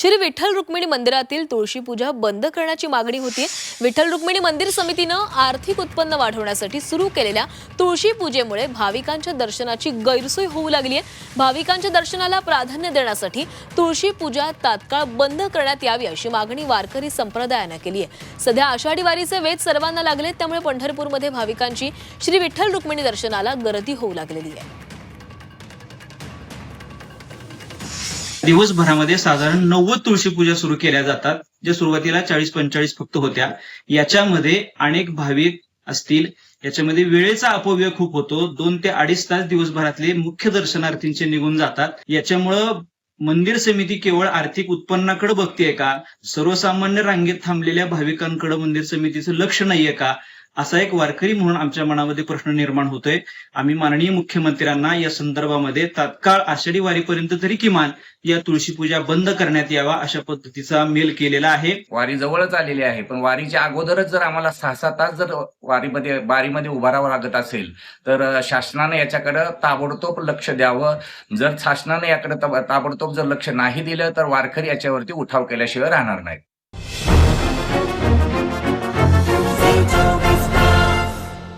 श्री विठ्ठल रुक्मिणी मंदिरातील तुळशी पूजा बंद करण्याची मागणी होती. विठ्ठल रुक्मिणी मंदिर समितीनं आर्थिक उत्पन्न वाढवण्यासाठी सुरू केलेल्या तुळशी पूजेमुळे भाविकांच्या दर्शनाची गैरसोय होऊ लागली आहे. भाविकांच्या दर्शनाला प्राधान्य देण्यासाठी तुळशी पूजा तात्काळ बंद करण्यात यावी अशी मागणी वारकरी संप्रदायानं केली आहे. सध्या आषाढी वारीचे वेध सर्वांना लागलेत त्यामुळे पंढरपूरमध्ये भाविकांची श्री विठ्ठल रुक्मिणी दर्शनाला गर्दी होऊ लागलेली आहे. दिवसभरामध्ये साधारण नव्वद तुळशी पूजा सुरू केल्या जातात ज्या सुरुवातीला चाळीस पंचेचाळीस फक्त होत्या. याच्यामध्ये अनेक भाविक असतील. याच्यामध्ये वेळेचा अपव्यय खूप होतो. दोन ते अडीच तास दिवसभरातले मुख्य दर्शनार्थींचे निघून जातात. याच्यामुळं मंदिर समिती केवळ आर्थिक उत्पन्नाकडे बघतेय का? सर्वसामान्य रांगेत थांबलेल्या भाविकांकडे मंदिर समितीचं लक्ष नाहीये का? असा एक वारकरी म्हणून आमच्या मनामध्ये प्रश्न निर्माण होतोय. आम्ही माननीय मुख्यमंत्र्यांना या संदर्भामध्ये तात्काळ आषाढी वारीपर्यंत तरी किमान या तुळशी पूजा बंद करण्यात यावा अशा पद्धतीचा मेल केलेला आहे. वारी जवळच आलेली आहे पण वारीच्या अगोदरच जर आम्हाला सहा सात तास जर वारीमध्ये बारीमध्ये उभा राहावं लागत असेल तर शासनाने याच्याकडे ताबडतोब लक्ष द्यावं. जर शासनाने याकडे ताबडतोब जर लक्ष नाही दिलं तर वारकरी याच्यावरती उठाव केल्याशिवाय राहणार नाहीत.